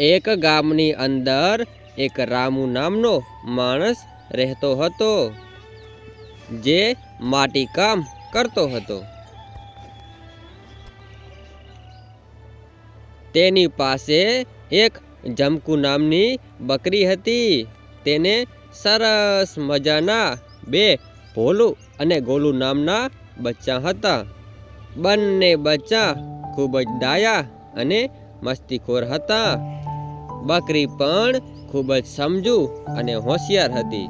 એક ગામની અંદર એક રામુ નામનો માણસ રહેતો હતો, જે માટીકામ કરતો હતો. તેની પાસે એક જમકુ નામની બકરી હતી. તેને સરસ મજાના બે ભોલું અને ગોલું નામના બચ્ચા હતા. બંને બચ્ચા ખૂબ જ ડાયા અને મસ્તીખોર હતા. બકરી પણ ખૂબ જ સમજુ અને હોશિયાર હતી.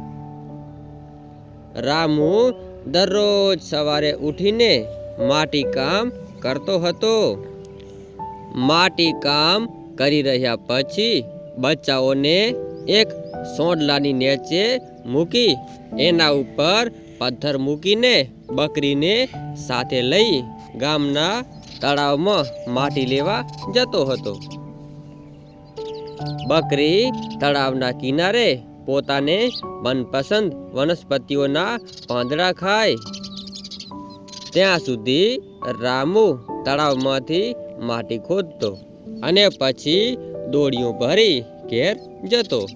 રામુ દરરોજ સવારે ઉઠીને માટી કામ કરતો હતો. માટી કામ કરી રહ્યા પછી બચ્ચાઓને એક સોંડલાની નીચે મૂકી એના ઉપર પથ્થર મૂકીને બકરીને સાથે લઈ ગામના તળાવમાં માટી લેવા જતો હતો. બકરી તળાવના કિનારે પોતાને મનપસંદ વનસ્પતિઓના પાંદડા ખાય. ત્યાં સુધી રામુ તળાવમાંથી માટી ખોદતો અને પછી દોડીઓ ભરી ઘેર જતો.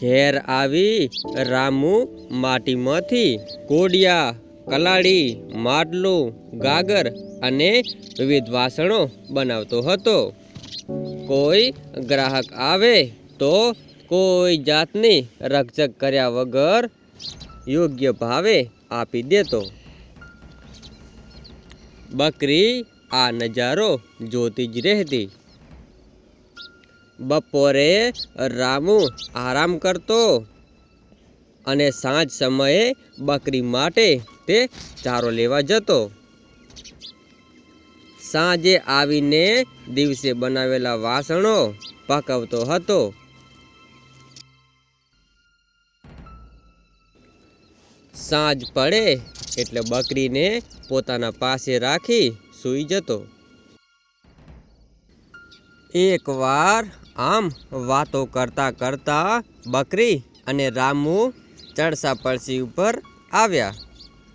ઘેર આવી રામુ માટીમાંથી કોડિયા કલાડી માટલું, ગાગર અને વિવિધ વાસણો બનાવતો હતો. કોઈ ગ્રાહક આવે તો કોઈ જાતની રકઝક કર્યા વગર યોગ્ય ભાવે આપી દેતો. બકરી આ નજારો જોતી જ રહેતી. બપોરે રામુ આરામ કરતો અને સાંજ સમયે બકરી માટે તે ચારો લેવા જતો. સાંજે આવીને દિવસે બનાવેલા વાસણો પકવતો હતો. સાંજ પડે એટલે બકરીને પોતાના પાસે રાખી સૂઈ જતો. એકવાર આમ વાતો કરતા કરતા બકરી અને રામુ ચડસા પડસી ઉપર આવ્યા.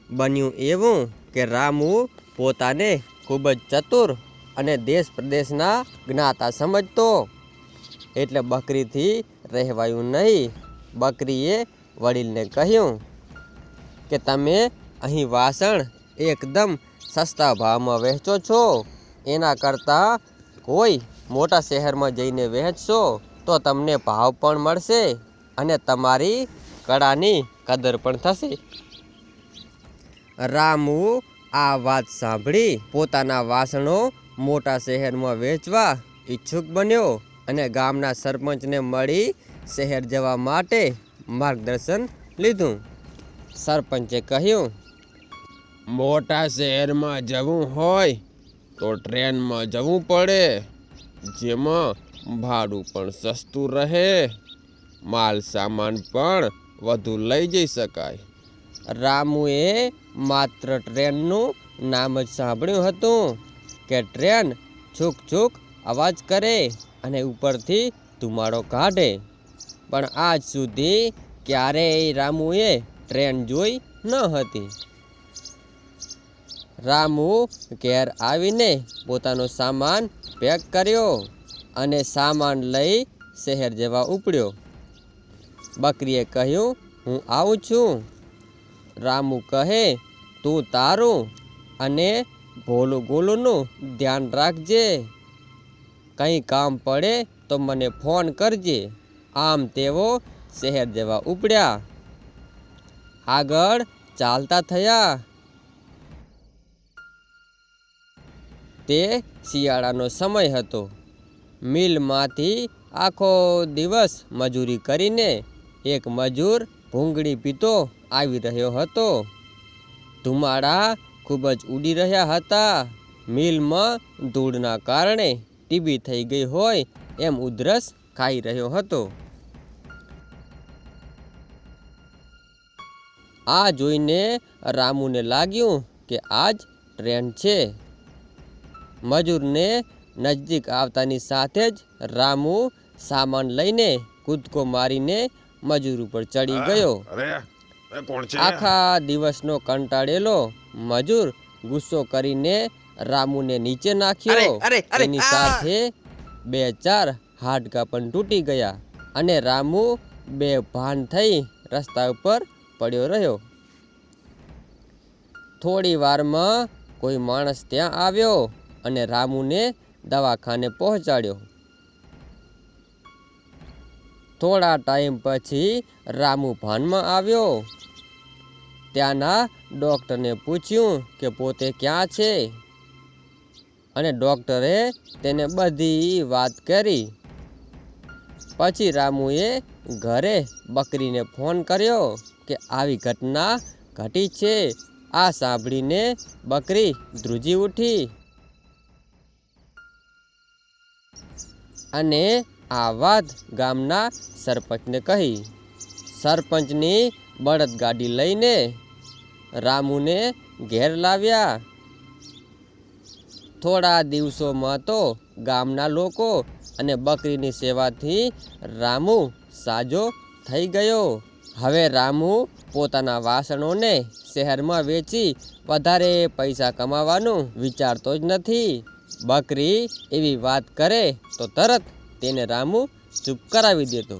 બન્યું એવું કે રામુ પોતાને ખૂબ જ ચતુર અને દેશ પ્રદેશના જ્ઞાતા સમજતો. એટલે બકરીથી રહેવાયું નહીં. બકરીએ વડીલને કહ્યું કે, તમે અહીં વાસણ એકદમ સસ્તા ભાવમાં વહેંચો છો. એના કરતાં કોઈ મોટા શહેરમાં જઈને વહેંચશો તો તમને ભાવ પણ મળશે અને તમારી કળાની કદર પણ થશે. રામુ આ વાત સાંભળી પોતાના વાસણો મોટા શહેરમાં વેચવા ઈચ્છુક બન્યો અને ગામના સરપંચને મળી શહેર જવા માટે માર્ગદર્શન લીધું. સરપંચે કહ્યું, મોટા શહેરમાં જવું હોય તો ટ્રેનમાં જવું પડે, જેમાં ભાડું પણ સસ્તું રહે, માલ સામાન પણ વધુ લઈ જઈ શકાય. રામુએ માત્ર ટ્રેનનું નામ જ સાંભળ્યું હતું કે ટ્રેન છૂક છૂક અવાજ કરે અને ઉપરથી ધુમાડો કાઢે. પણ આજ સુધી ક્યારેય રામુએ ટ્રેન જોઈ ન હતી. રામુ ઘેર આવીને પોતાનો સામાન પેક કર્યો અને સામાન લઈ શહેર જવા ઉપડ્યો. બકરીએ કહ્યું, હું આવું છું. રામુ કહે, તું તારું અને ભોલું ગોલુંનું ધ્યાન રાખજે. કંઈ કામ પડે તો મને ફોન કરજે. આમ તેઓ શહેર જવા ઉપડ્યા. આગળ ચાલતા થયા. તે શિયાળાનો સમય હતો. મિલમાંથી આખો દિવસ મજૂરી કરીને એક મજૂર ભૂંગળી પીતો આવી રહ્યો હતો. ધુમાડા ખૂબ જ ઉડી રહ્યા હતા. મિલમાં ધૂળના કારણે ટીબી થઈ ગઈ હોય એમ ઉધરસ ખાઈ રહ્યો હતો. આ જોઈને રામુને લાગ્યું કે આજ ટ્રેન છે. મજૂરને નજદીક આવતાની સાથે જ રામુ સામાન લઈને કૂદકો મારીને મજૂર ઉપર ચડી ગયો. આખા દિવસનો કંટાળેલો મજૂર ગુસ્સો કરીને રામુને નીચે નાખ્યો. એની સાથે બે ચાર હાડકા પણ તૂટી ગયા અને રામુ બે ભાન થઈ રસ્તા ઉપર પડ્યો રહ્યો. થોડી વારમાં કોઈ માણસ ત્યાં આવ્યો અને રામુને દવાખાને પહોંચાડ્યો. થોડા ટાઈમ પછી રામુ ભાનમાં આવ્યો. ત્યાંના ડૉક્ટરને પૂછ્યું કે પોતે ક્યાં છે? અને ડૉક્ટરે તેને બધી વાત કરી. પછી રામુએ ઘરે બકરીને ફોન કર્યો કે આવી ઘટના ઘટી છે. આ સાંભળીને બકરી ધ્રુજી ઉઠી. અને આ વાત ગામના સરપંચને કહી. સરપંચની બળદગાડી લઈને રામુને ઘેર લાવ્યા. થોડા દિવસોમાં તો ગામના લોકો અને બકરીની સેવાથી રામુ સાજો થઈ ગયો. હવે રામુ પોતાના વાસણોને શહેરમાં વેચી વધારે પૈસા કમાવાનું વિચારતો જ નથી. બકરી એવી વાત કરે તો તરત તેને રામુ ચૂપ કરાવી દેતો.